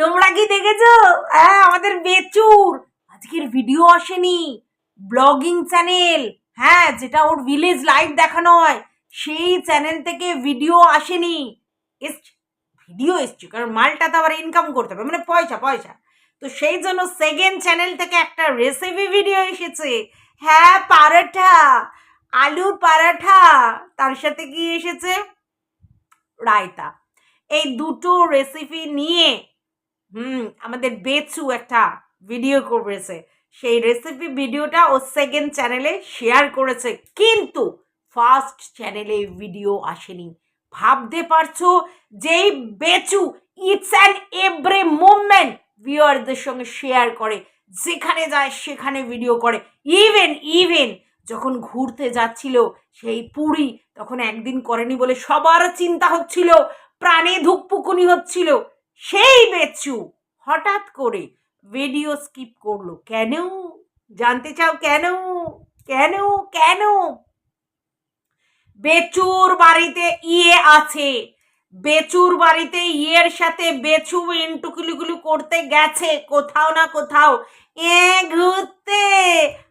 তোমরা কি দেখেছ? হ্যাঁ আমাদের বেচুর। আজকের ভিডিও আসেনি। ব্লগিং চ্যানেল হ্যাঁ যেটা ওর ভিলেজ লাইভ দেখানো হয়। সেই চ্যানেল থেকে ভিডিও আসেনি। এসছে ভিডিও এসছে, কারণ মালটা তো আবার ইনকাম করতে হবে মানে পয়সা পয়সা। তো সেই জন্য সেকেন্ড চ্যানেল থেকে একটা রেসিপি ভিডিও এসেছে। হ্যাঁ পারাঠা আলুর পারাঠা। তার সাথে কি এসেছে? রায়তা। এই দুটো রেসিপি নিয়ে হুম, আমাদের বেচু একটা ভিডিও করেছে। সেই রেসিপি ভিডিওটা ও সেকেন্ড চ্যানেলে শেয়ার করেছে। কিন্তু ফার্স্ট চ্যানেলে ভিডিও আসেনি। ভাবতে পারছ যেই বেচু ইটস অ্যান্ড এভরি মুভমেন্ট ভিউয়ারদের সঙ্গে শেয়ার করে, যেখানে যায় সেখানে ভিডিও করে। ইভেন ইভেন যখন ঘুরতে যাচ্ছিল সেই পুরী, তখন একদিন করেনি বলে সবার চিন্তা হচ্ছিল, প্রাণে ধুকপুকুনি হচ্ছিল। সেই বেচু হঠাৎ করে ভিডিও স্কিপ করল। কেন? জানতে চাও কেন? কেন? কেন? বেচুর বাড়িতে ইয়ে আছে। বেচুর বাড়িতে ইয়ের সাথে বেচু ইন্টুকুলিগুলি করতে গেছে কোথাও না কোথাও। এ ঘুরতে।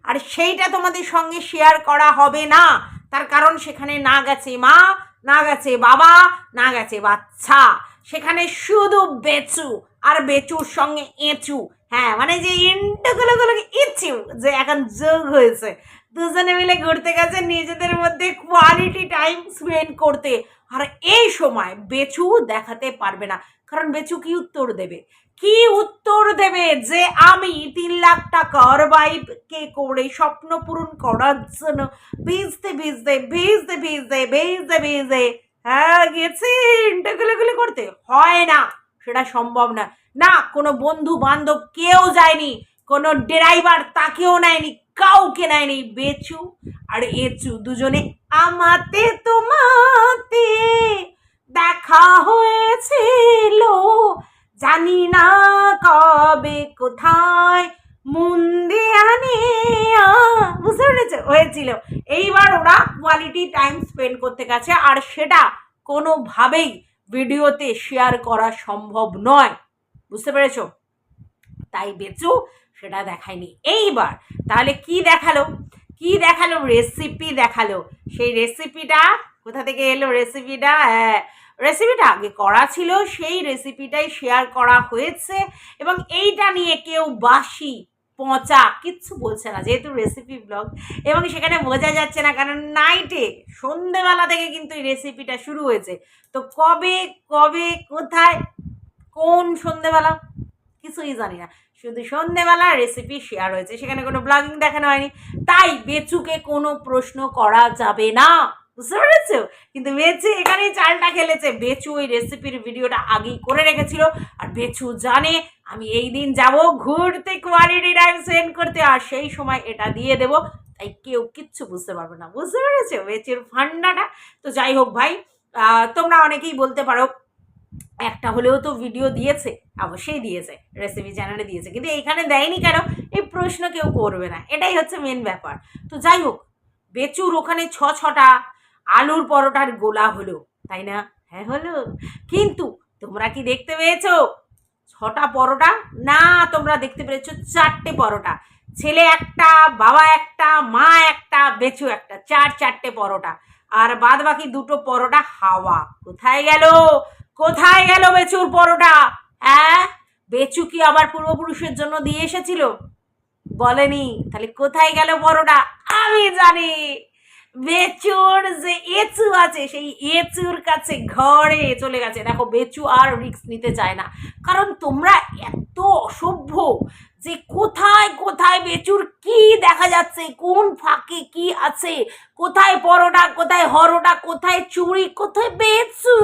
আর সেইটা তোমাদের সঙ্গে শেয়ার করা হবে না। তার কারণ সেখানে না গেছে মা। না গেছে বাবা, না গেছে বাচ্চা। সেখানে শুধু বেচু আর বেচুর সঙ্গে এঁচু। হ্যাঁ মানে যে ইন্টুগুলোগুলো ইচ্ছু, যে এখন যোগ হয়েছে। দুজনে মিলে ঘুরতে গেছে নিজেদের মধ্যে কোয়ালিটি টাইম স্পেন্ড করতে। আর এই সময় বেচু দেখাতে পারবে না। কারণ বেচু কি উত্তর দেবে? কি উত্তর দেবে যে আমি তিন লাখ টাকার বাইককে করে স্বপ্ন পূরণ করার জন্য ভিজতে ভিজতে ভিজতে ভিজতে ভিজতে ভিজতে হ্যাঁ গেছি। ইন্টারগুলোগুলি করতে। হয় না, সেটা সম্ভব না। না, কোনো বন্ধু বান্ধব কেউ যায়নি, কোনো ড্রাইভার তাকেও নেয়নি, কাউকে নেয়নি। বেচু আর এচু দুজনে আমাতে তোমাতে। দেখা হয়েছিল। জানি না কবে, কোথায় মুন্দি আনে বুঝতে পেরেছে? হয়েছিল। এইবার ওরা কোয়ালিটি টাইম স্পেন্ড করতে গেছে, আর সেটা কোনোভাবেই ভিডিওতে শেয়ার করা সম্ভব নয়। বুঝতে পেরেছ? তাই বেচু, সেটা দেখায়নি। এইবার, তাহলে কি দেখাল? কি দেখাল? রেসিপি দেখাল। সেই রেসিপিটা কোথা থেকে এলো? রেসিপিটা হ্যাঁ রেসিপিটা আগে করা ছিল, সেই রেসিপিটাই শেয়ার করা হয়েছে এবং এইটা নিয়ে কেউ বাসি পচা কিচ্ছু বলছে না, যেহেতু রেসিপি ব্লগ এবং সেখানে বোঝা যাচ্ছে না, কারণ নাইটে সন্ধেবেলা থেকে কিন্তু এই রেসিপিটা শুরু হয়েছে। তো কবে কবে, কোথায়, কোন সন্ধেবেলা, কিছুই জানি না। শুধু সন্ধেবেলা রেসিপি শেয়ার হয়েছে, সেখানে কোনো ব্লগিং দেখানো হয়নি। তাই বেচুকে কোনো প্রশ্ন করা যাবে না। বুঝতে পেরেছ? কিন্তু বেচু এখানেই চালটা খেলেছে। বেচু ওই রেসিপির ভিডিওটা আগেই করে রেখেছিল। আর বেচু জানে আমি এই দিন যাব ঘুরতে কোয়ালিটি টাইম সেন্ড করতে। আর সেই সময় এটা দিয়ে দেবো। তাই কেউ কিচ্ছু বুঝতে পারবে না। বুঝতে পেরেছ? বেচুর ফান্ডাটা? তো যাই হোক ভাই তোমরা অনেকেই বলতে পারো, একটা হলেও তো ভিডিও দিয়েছে। অবশ্যই দিয়েছে। রেসিপি চ্যানেলে দিয়েছে। কিন্তু এইখানে দেয়নি কেন? এই প্রশ্ন কেউ করবে না। এটাই হচ্ছে মেন ব্যাপার। তো যাই হোক, বেচুর ওখানে ছ ছটা আলুর পরোটার গোলা হলো, তাই না? হ্যাঁ হলো। কিন্তু তোমরা কি দেখতে পেয়েছ? ছটা পরোটা? না, তোমরা দেখতে পেরেছ চারটে পরোটা। ছেলে একটা, বাবা একটা, মা একটা, বেচু একটা, চার চারটে পরোটা। আর বাদ বাকি দুটো পরোটা হাওয়া। কোথায় গেল? কোথায় গেল বেচুর পরোটা? হ্যাঁ বেচু কি আবার পূর্বপুরুষের জন্য দিয়ে এসেছিল? বলেনি। তাহলে কোথায় গেল পরোটা? আমি জানি। বেচুর যে এচু আছে, সেই এচুর কাছে ঘরে চলে গেছে। দেখো, বেচু আর রিক্স নিতে চায় না। কারণ তোমরা এত অসভ্য যে কোথায় কোথায় বেচুর কি দেখা যাচ্ছে, কোন ফাঁকে কি আছে কোথায় পরোটা, কোথায় হরোটা, কোথায় চুড়ি, কোথায় বেচু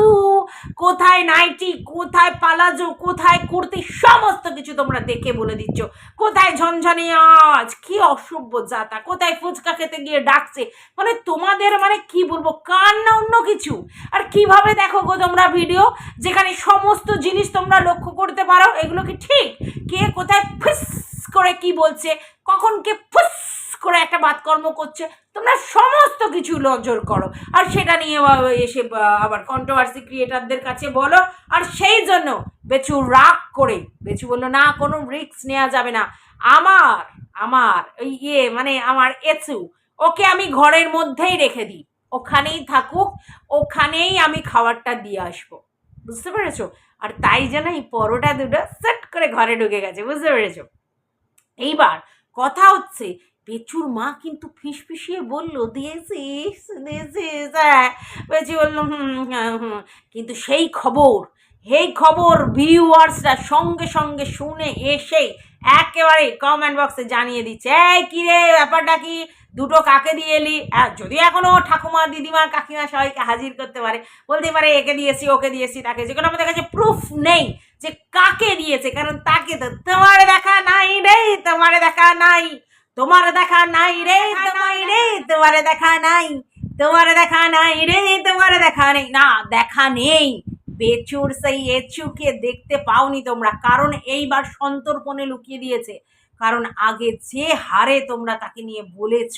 কোথায় নাইটি, কোথায় পালাজো, কোথায় কুর্তি, সমস্ত কিছু তোমরা দেখে বলে দিচ্ছ। কোথায় ঝনঝনে আজ? কি অসভ্য জাতা কোথায় ফুচকা খেতে গিয়ে ডাকছে? মানে তোমাদের মানে কি বলব? কান না অন্য কিছু? আর কীভাবে দেখো গো তোমরা ভিডিও? যেখানে সমস্ত জিনিস তোমরা লক্ষ্য করতে পারো, এগুলো কি ঠিক? কে কোথায় ফুস করে কি বলছে? কখন কে ফুস করে একটা বাতকর্ম করছে, তোমরা সমস্ত কিছু নজর করো। আর সেটা নিয়ে এসে, আবার কন্ট্রোভার্সি ক্রিয়েটারদের কাছে বলো, আর সেই জন্য বেচু রাগ করে, বেচু বলল, না, কোনো রিস্ক নেওয়া যাবে না। আমার আমার ওই ইয়ে মানে আমার এচু ওকে আমি ঘরের মধ্যেই রেখে দিই। ওখানেই থাকুক, ওখানেই আমি খাবারটা দিয়ে আসব। বুঝতে পেরেছ? আর তাই যেন এই পরোটা দুটো সেট করে ঘরে ঢুকে গেছে, বুঝতে পেরেছ? এইবার কথা হচ্ছে পেচুর মা কিন্তু ফিসফিসিয়ে বলল দিয়েছিস দিয়েছিস হ্যাঁ পেঁচু বলল কিন্তু সেই খবর এই খবর ভিউয়ার্সরা সঙ্গে সঙ্গে শুনে এসেই একেবারে কমেন্ট বক্সে জানিয়ে দিচ্ছে, এই কি রে, ব্যাপারটা কি? দুটো কাকে দিয়ে এলি? যদি এখনও ঠাকুমা, দিদিমা, কাকিমা সবাইকে হাজির করতে পারে, বলতে পারে, একে দিয়েছি, ওকে দিয়েছি, তাকে। যে কোনো আমাদের কাছে প্রুফ নেই যে কাকে দিয়েছে, কারণ তাকে তো তোমার দেখা নাই রে, তোমার দেখা নাই। তোমার দেখা নাই রে তোমার রে। তোমার দেখা নাই তোমার দেখা নাই রে তোমার দেখা নেই। না দেখা নেই। বেচুর সেই এচুকে দেখতে পাওনি তোমরা কারণ এইবার সন্তর্পণে লুকিয়ে দিয়েছে। কারণ আগে যে হারে তোমরা তাকে নিয়ে বলেছ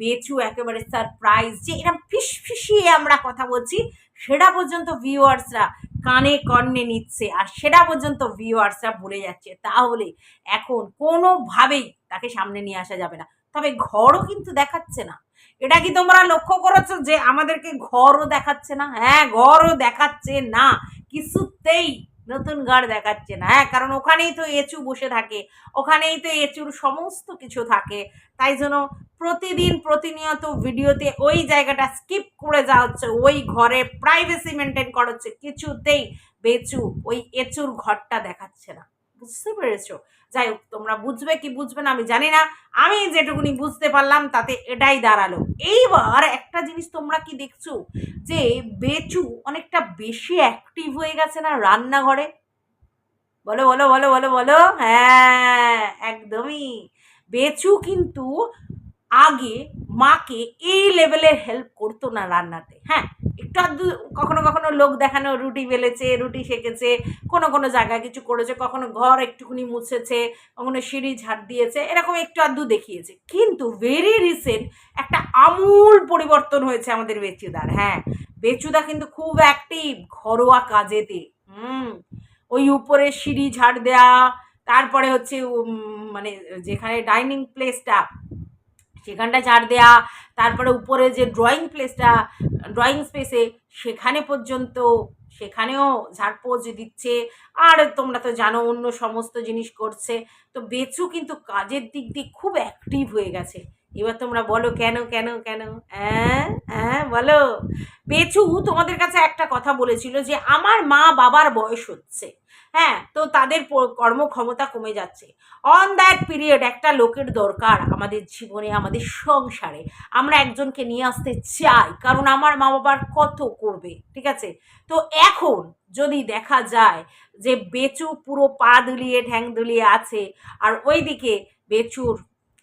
বেচু একেবারে সারপ্রাইজ যে এরকম ফিস ফিসিয়ে আমরা কথা বলছি সেটা পর্যন্ত ভিউয়ার্সরা কানে কর্ণে নিচ্ছে, আর সেটা পর্যন্ত ভিউয়ার্সরা ভুলে যাচ্ছে। তাহলে এখন কোনোভাবেই তাকে সামনে নিয়ে আসা যাবে না। তবে ঘরও কিন্তু দেখাচ্ছে না। এটা কি তোমরা লক্ষ্য করেছ যে আমাদেরকে ঘরও দেখাচ্ছে না? হ্যাঁ ঘরও দেখাচ্ছে না। কিছুতেই নতুন ঘর দেখাচ্ছে না। হ্যাঁ কারণ ওখানেই তো এঁচু বসে থাকে, ওখানেই তো এঁচুর সমস্ত কিছু থাকে। তাই জন্য প্রতিদিন প্রতিনিয়ত ভিডিওতে ওই জায়গাটা স্কিপ করে যাওয়া হচ্ছে। ওই ঘরে প্রাইভেসি মেনটেন করা হচ্ছে। কিছুতেই বেচু ওই এঁচুর ঘরটা দেখাচ্ছে না। বুঝতে পেরেছ? যাই হোক, তোমরা বুঝবে কি বুঝবে না আমি জানি না। আমি যেটুকুনি বুঝতে পারলাম, তাতে এটাই দাঁড়াল। এইবার একটা জিনিস তোমরা কি দেখছ? যে বেচু অনেকটা বেশি অ্যাক্টিভ হয়ে গেছে না রান্নাঘরে? বলো বলো বলো বলো বলো। হ্যাঁ একদমই। বেচু কিন্তু আগে মাকে এই লেভেলের হেল্প করতো না রান্নাতে। হ্যাঁ একটু আধটু কখনো কখনো লোক দেখানো রুটি বেলেছে, রুটি সেকেছে, কোনো কোনো জায়গায় কিছু করেছে, কখনো ঘর একটুখানি মুছেছে, কখনো সিঁড়ি ঝাড় দিয়েছে, এরকম একটু আধটু দেখিয়েছে। কিন্তু ভেরি রিসেন্ট একটা আমূল পরিবর্তন হয়েছে আমাদের বেচুদার হ্যাঁ। বেচুদা কিন্তু খুব অ্যাক্টিভ ঘরোয়া কাজেতে, হুম। ওই উপরে সিঁড়ি ঝাড় দেয়া, তারপরে হচ্ছে মানে যেখানে ডাইনিং প্লেসটা সেখানটা ঝাড় দেয়া, তারপরে উপরে যে ড্রয়িং প্লেসটা ড্রয়িং স্পেসে সেখানে পর্যন্ত, সেখানেও ঝাড়পোজ দিচ্ছে। আর তোমরা তো জানো, অন্য সমস্ত জিনিস করছে। তো বেচু কিন্তু কাজের দিক দিয়ে খুব অ্যাক্টিভ হয়ে গেছে। এবার তোমরা বলো কেন কেন কেন? হ্যাঁ বলো। বেচু তোমাদের কাছে একটা কথা বলেছিল যে আমার মা বাবার বয়স হচ্ছে। হ্যাঁ তো তাদের কর্মক্ষমতা কমে যাচ্ছে। অন দ্যাট পিরিয়ড একটা লোকের দরকার আমাদের জীবনে, আমাদের সংসারে। আমরা একজনকে নিয়ে আসতে চাই, কারণ আমার মা বাবার কত করবে, ঠিক আছে? তো এখন যদি দেখা যায় যে বেচু পুরো পা দুলিয়ে, ঠ্যাং দুলিয়ে আছে, আর ওইদিকে বেচুর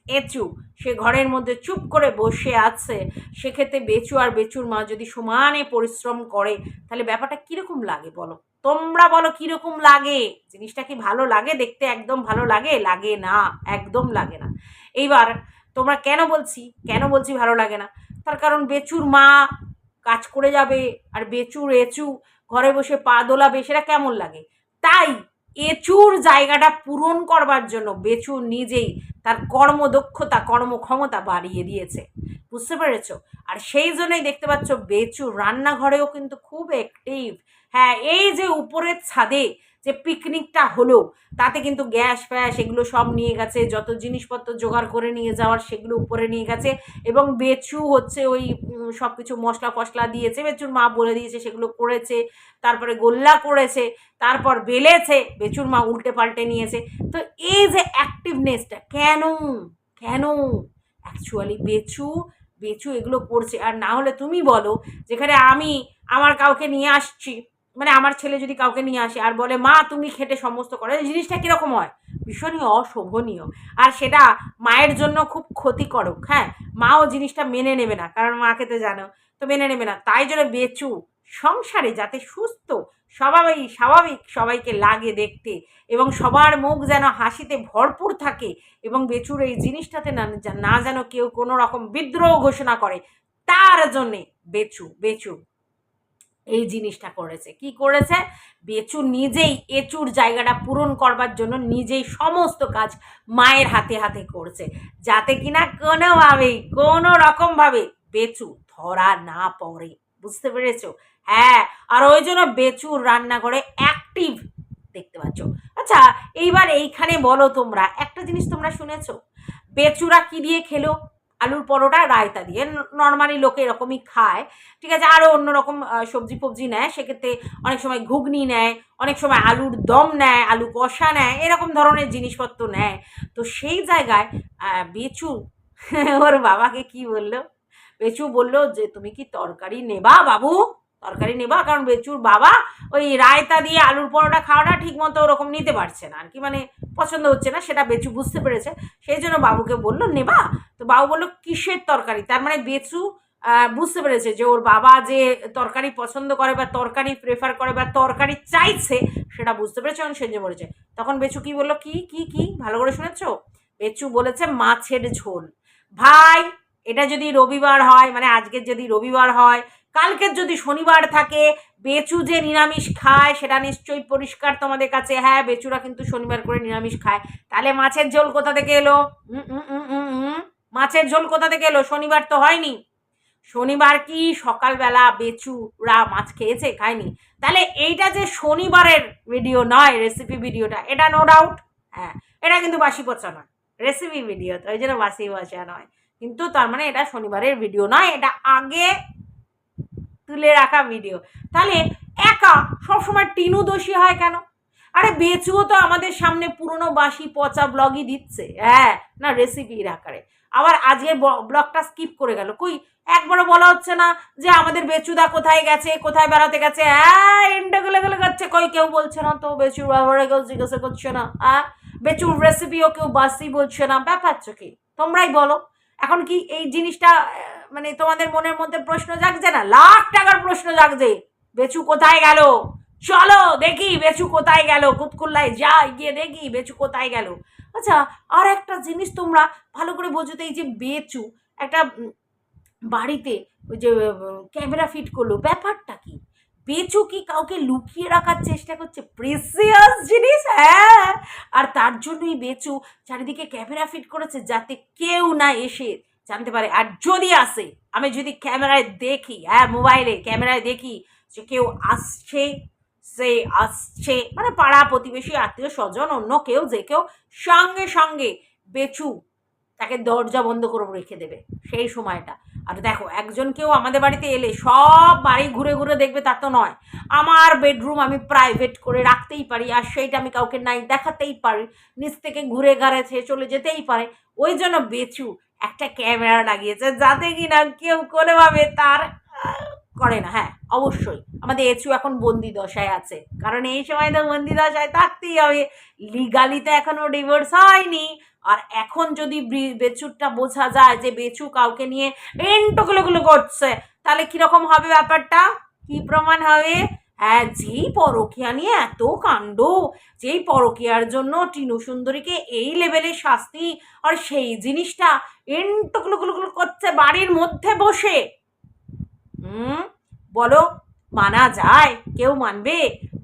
এচু, সে ঘরের মধ্যে চুপ করে বসে আছে, সেক্ষেত্রে বেচু আর বেচুর মা যদি সমানে পরিশ্রম করে, তাহলে ব্যাপারটা কীরকম লাগে বলো? তোমরা বলো কীরকম লাগে? জিনিসটা কি ভালো লাগে? দেখতে একদম ভালো লাগে? লাগে না, একদম লাগে না। এইবার তোমরা কেন বলছি? কেন বলছি ভালো লাগে না? তার কারণ বেচুর মা কাজ করে যাবে আর বেচুর এচু ঘরে বসে পা দোলাবে, সেটা কেমন লাগে? তাই এচুর জায়গাটা পূরণ করবার জন্য বেচু নিজেই তার কর্মদক্ষতা, কর্মক্ষমতা বাড়িয়ে দিয়েছে। বুঝতে পেরেছ? আর সেই জন্যই দেখতে পাচ্ছ বেচু রান্নাঘরেও কিন্তু খুব অ্যাক্টিভ হ্যাঁ এই যে উপরের ছাদে যে পিকনিকটা হলো, তাতে কিন্তু গ্যাস ফ্যাস এগুলো সব নিয়ে গেছে, যত জিনিসপত্র জোগাড় করে নিয়ে যাওয়ার সেগুলো উপরে নিয়ে গেছে এবং বেচু হচ্ছে ওই সব কিছু মশলা ফসলা দিয়েছে, বেচুর মা বলে দিয়েছে সেগুলো করেছে, তারপরে গোল্লা করেছে, তারপর বেলেছে, বেচুর মা উল্টে পাল্টে নিয়েছে। তো এই যে অ্যাক্টিভনেসটা কেন? কেন? অ্যাকচুয়ালি বেচু বেচু এগুলো করছে। আর না হলে তুমি বলো, যেখানে আমি আমার কাউকে নিয়ে আসছি মানে আমার ছেলে যদি কাউকে নিয়ে আসে আর বলে, মা, তুমি খেটে সমস্ত করো জিনিসটা কীরকম হয়? ভীষণই অশোভনীয়। আর সেটা মায়ের জন্য খুব ক্ষতিকারক হ্যাঁ? মাও জিনিসটা মেনে নেবে না, কারণ মাকে তো জানো, তো মেনে নেবে না। তাই জন্য বেচু, সংসারে যাতে সুস্থ স্বভাবেই স্বাভাবিক সবাইকে লাগে দেখতে এবং সবার মুখ যেন হাসিতে ভরপুর থাকে এবং বেচুর এই জিনিসটাতে না না যেন কেউ কোনো রকম বিদ্রোহ ঘোষণা করে, তার জন্যে বেচু বেচু। এই জিনিসটা করেছে। কি করেছে? বেচু নিজেই এচুর জায়গাটা পূরণ করবার জন্য নিজেই সমস্ত কাজ মায়ের হাতে হাতে করছে। যাতে কিনা কোনোভাবেই কোনো রকমভাবে বেচু ধরা না পড়ে। বুঝতে পেরেছ? হ্যাঁ আর ওই জন্য বেচুর রান্নাঘরে অ্যাক্টিভ দেখতে পাচ্ছ। আচ্ছা এইবার এইখানে বলো তোমরা, একটা জিনিস তোমরা শুনেছো? বেচুরা কি দিয়ে খেলো? আলুর পরোটা রায়তা দিয়ে। নর্মালি লোকে এরকমই খায়। ঠিক আছে আরও অন্য রকম সবজি ফবজি নেয়। সেক্ষেত্রে অনেক সময় ঘুগনি নেয়, অনেক সময় আলুর দম নেয়, আলু কষা নেয়, এরকম ধরনের জিনিসপত্র নেয়। তো সেই জায়গায় বেচু, ওর বাবাকে কি বলল? বেচু বলল যে, তুমি কি তরকারি নেবা বাবু? তরকারি নেবা, কারণ বেচুর বাবা ওই রায়তা দিয়ে আলুর পরোটা খাওয়াটা ঠিক মতো ওরকম নিতে পারছে না। আর কি মানে পছন্দ হচ্ছে না, সেটা বেচু বুঝতে পেরেছে। সেই জন্য বাবুকে বলল, নেবা? তো বাবু বলল, কিসের তরকারি? তার মানে বেচু বুঝতে পেরেছে যে ওর বাবা যে তরকারি পছন্দ করে বা তরকারি প্রেফার করে বা তরকারি চাইছে, সেটা বুঝতে পেরেছে এবং সেজন্য বলেছে। তখন বেচু কি বলল, কি কি কি? ভালো করে শুনেছো? বেচু বলেছে, মাছের ঝোল। ভাই, এটা যদি রবিবার হয় মানে আজকের যদি রবিবার হয় কালকের যদি শনিবার থাকে, বেচু যে নিরামিষ খায় সেটা নিশ্চয়ই পরিষ্কার তোমাদের কাছে। হ্যাঁ বেচুরা কিন্তু শনিবার করে নিরামিষ খায়। তাহলে মাছের ঝোল কোথা থেকে এলো। মাছের ঝোল কোথা থেকে এলো? শনিবার তো হয়নি। শনিবার কি? সকালবেলা বেচুরা মাছ খেয়েছে, খায়নি। তাহলে এইটা যে শনিবারের ভিডিও নয় রেসিপি ভিডিওটা এটা নো ডাউট হ্যাঁ এটা কিন্তু বাসি পচা নয় রেসিপি ভিডিও তো। ওই জন্য বাসি পচা নয়। কিন্তু তার মানে এটা শনিবারের ভিডিও নয়, এটা আগে তুলে রাখা ভিডিও তাহলে একা সবসময় টিনু দোষী হয় কেন? আরে বেচুও তো আমাদের সামনে পুরনো বাসি পচা ব্লগই দিচ্ছে। হ্যাঁ না রেসিপির আকারে। আবার আজকের ব্লগটা স্কিপ করে গেল। কই, একবারও বলা হচ্ছে না যে আমাদের বেচুদা কোথায় গেছে, কোথায় বেড়াতে গেছে? হ্যাঁ ইন্টাগুলো গুলো করছে কই, কেউ বলছে না তো বেচুর ব্যবহারে কেউ জিজ্ঞাসা করছে না হ্যাঁ? বেচুর রেসিপিও কেউ বাসি বলছে না। ব্যাপারটা কি? তোমরাই বলো। এখন কি এই জিনিসটা মানে তোমাদের মনের মধ্যে প্রশ্ন জাগছে না? লাখ টাকার প্রশ্ন জাগছে। বেচু কোথায় গেল? চলো দেখি বেচু কোথায় গেল। কুতকুল্লায় যাই, গিয়ে দেখি বেচু কোথায় গেল। আচ্ছা আর একটা জিনিস তোমরা ভালো করে বোঝো এই যে বেচু একটা বাড়িতে ওই যে ক্যামেরা ফিট করল, ব্যাপারটা কি? বেচু কি কাউকে লুকিয়ে রাখার চেষ্টা করছে? প্রেসিয়াস জিনিস হ্যাঁ। আর তার জন্যই বেচু চারিদিকে ক্যামেরা ফিট করেছে যাতে কেউ না এসে জানতে পারে। আর যদি আসে, আমি যদি ক্যামেরায় দেখি হ্যাঁ মোবাইলে ক্যামেরায় দেখি যে কেউ আসছে, সে আসছে মানে পাড়া প্রতিবেশী, আত্মীয় স্বজন, অন্য কেউ, যে কেউ সঙ্গে সঙ্গে বেচু, তাকে দরজা বন্ধ করে রেখে দেবে সেই সময়টা। আর দেখো, একজন কেউ আমাদের বাড়িতে এলে সব বাড়ি ঘুরে ঘুরে দেখবে তা তো নয়। আমার বেডরুম আমি প্রাইভেট করে রাখতেই পারি, আর সেইটা আমি কাউকে নাই দেখাতেই পারি। নিচ থেকে ঘুরে ঘাড়েছে চলে যেতেই পারে। ওই জন্য বেচু একটা ক্যামেরা লাগিয়েছে যাতে কিনা কেউ কোনোভাবে তার করে না। হ্যাঁ অবশ্যই। আমাদের এচু এখন বন্দি দশায় আছে। কারণ এই সময় তো বন্দি দশায় থাকতেই হবে। লিগালি তো এখনও ডিভোর্স হয়নি। আর এখন যদি বেচুরটা বোঝা যায় যে বেচু কাউকে নিয়ে এন্টগুলোগুলো করছে, তাহলে কীরকম হবে ব্যাপারটা? কি প্রমাণ হবে? হ্যাঁ যেই পরকিয়া নিয়ে এত কাণ্ড, যেই পরকিয়ার জন্য টিনু সুন্দরীকে এই লেভেলের শাস্তি আর সেই জিনিসটা এন্টগুলোগুলো করছে বাড়ির মধ্যে বসে। হুম, বলো, মানা যায়, কেউ মানবে?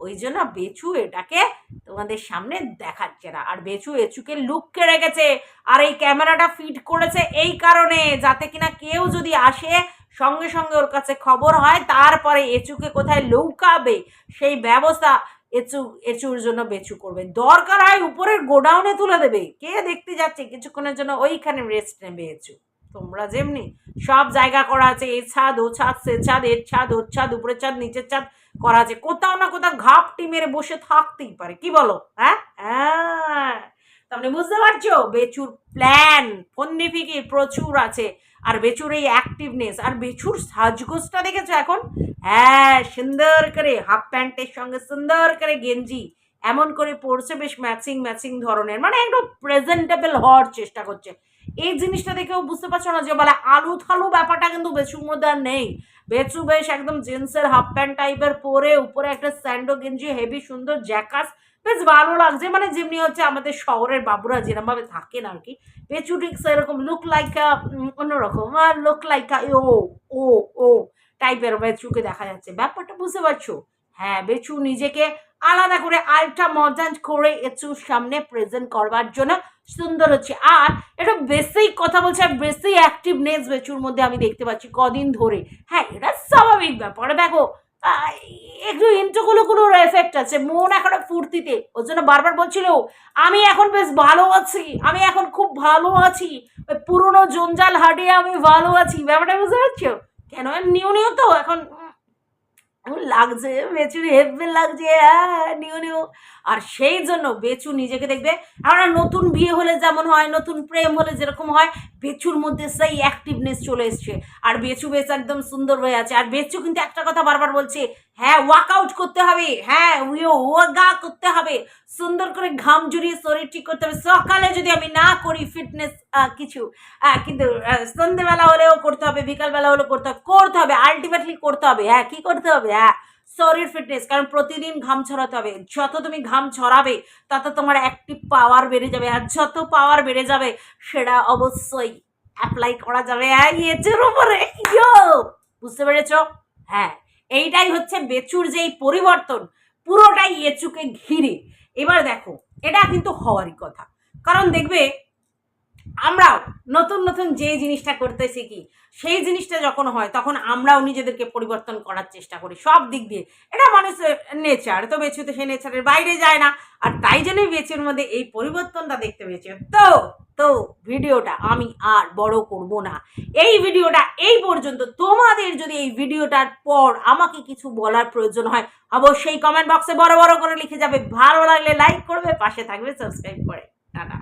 ওই জন্য বেচু এটাকে তোমাদের সামনে দেখাচ্ছে না। আর বেচু এচুকে লুককে রেখেছে, আর এই ক্যামেরাটা ফিট করেছে এই কারণে, যাতে কিনা কেউ যদি আসে সঙ্গে সঙ্গে ওর কাছে খবর হয়, তারপরে এচুকে কোথায় লৌকাবে, সেই ব্যবস্থা এচু, এচুর জন্য বেচু করবে। দরকার হয় উপরের গোডাউনে তুলে দেবে। কে দেখতে যাচ্ছে? কিছুক্ষণের জন্য ওইখানে রেস্ট নেবে এচু। তোমরা যেমনি সব জায়গা করা আছে, এ ছাদ, ও ছাদ, সে ছাদ, এর ছাদ, ওর ছাদ, উপরের ছাদ, নিচের ছাদ করা আছে। কোথাও না কোথাও ঘাপটি মেরে বসে থাকতেই পারে। কি বলো? হ্যাঁ? হ্যাঁ। তাহলে বুঝতে পারছ? বেচুর প্ল্যান ফন্দি ফিকির প্রচুর আছে। আর বেচুর এই অ্যাক্টিভনেস আর বেচুর সাজগোজটা দেখেছ এখন? হ্যাঁ সুন্দর করে হাফ প্যান্টের সঙ্গে সুন্দর করে গেঞ্জি এমন করে পড়ছে বেশ ম্যাচিং ম্যাচিং ধরনের মানে একটু প্রেজেন্টেবল হওয়ার চেষ্টা করছে। এই জিনিসটা দেখেও বুঝতে পারছ না যে বলে আলু থালু ব্যাপারটা কিন্তু বেচুর মধ্যে আর নেই। বেচু বেশ একদম জিন্সের হাফ প্যান্ট টাইপের পরে উপরে একটা স্যান্ডো গেঞ্জি হেভি সুন্দর জ্যাকাস বেশ ভালো লাগছে। মানে যেমনি হচ্ছে আমাদের শহরের বাবুরা যেরকমভাবে থাকেন আর কি, বেচু ঠিক সেরকম লুক লাইকা অন্যরকম। আর লুক লাইকা ও ও ও টাইপের বেচুকে দেখা যাচ্ছে। ব্যাপারটা বুঝতে পারছ? হ্যাঁ বেচু নিজেকে আলাদা করে আরেকটা মডার্ন করে এচুর সামনে প্রেজেন্ট করবার জন্য সুন্দর হচ্ছে। আর এটা বেশি কথা বলছে, আর বেশি অ্যাক্টিভনেস বেচুর মধ্যে আমি দেখতে পাচ্ছি কদিন ধরে। হ্যাঁ এটা স্বাভাবিক ব্যাপার। দেখো একটু ইন্টুগুলো কোনো এফেক্ট আছে, মন এখন ফুর্তিতে। ওর জন্য বারবার বলছিল, আমি এখন বেশ ভালো আছি, আমি এখন খুব ভালো আছি। পুরনো জঞ্জাল হাটিয়ে আমি ভালো আছি। ব্যাপারটা বুঝতে পারছ? কেন? নিউ নিউ তো, এখন লাগছে বেচুর হেভে লাগছে হ্যাঁ নিউ নিউ। আর সেই জন্য বেচু নিজেকে দেখবে, আমরা নতুন বিয়ে হলে যেমন হয়, নতুন প্রেম হলে যেরকম হয়, বেচুর মধ্যে সেই অ্যাক্টিভনেস চলে এসছে। আর বেচু বেচ একদম সুন্দর হয়ে আছে। আর বেচু কিন্তু একটা কথা বারবার বলছে হ্যাঁ ওয়ার্কআউট করতে হবে হ্যাঁ ওয়াগা করতে হবে। সুন্দর করে ঘাম জুড়িয়ে শরীর ঠিক করতে হবে। সকালে যদি আমি না করি ফিটনেস কিছু কিন্তু আহ, সন্ধেবেলা হলেও করতে হবে বিকালবেলা হলেও করতে হবে করতে হবে আলটিমেটলি করতে হবে। হ্যাঁ কি করতে হবে? হ্যাঁ শরীর ফিটনেস কারণ প্রতিদিন ঘাম ছড়াতে হবে। যত তুমি ঘাম ছড়াবে তত তোমার অ্যাক্টিভ পাওয়ার বেড়ে যাবে। আর যত পাওয়ার বেড়ে যাবে সেটা অবশ্যই অ্যাপ্লাই করা যাবে। হ্যাঁ উপরে বুঝতে পেরেছ? হ্যাঁ এইটাই হচ্ছে বেচুর যেই পরিবর্তন পুরোটাই এচুকে ঘিরে। এবার দেখো এটা কিন্তু হওয়ারই কথা। কারণ দেখবে আমরাও নতুন নতুন যে জিনিসটা করতে শিখি, সেই জিনিসটা যখন হয়, তখন আমরাও নিজেদেরকে পরিবর্তন করার চেষ্টা করি। সব দিক দিয়ে। এটা মানুষের নেচার তো বেচু তো সেই নেচারের বাইরে যায় না। আর তাই জন্যই বেচুর মধ্যে এই পরিবর্তনটা দেখতে পেয়েছে। তো তো ভিডিওটা আমি আর বড় করব না। এই ভিডিওটা এই পর্যন্ত। তোমাদের যদি এই ভিডিওটার পর আমাকে কিছু বলার প্রয়োজন হয়, অবশ্যই কমেন্ট বক্সে বড় বড় করে লিখে যাবে। ভালো লাগলে লাইক করবে, পাশে থাকবে সাবস্ক্রাইব করে। টাটা।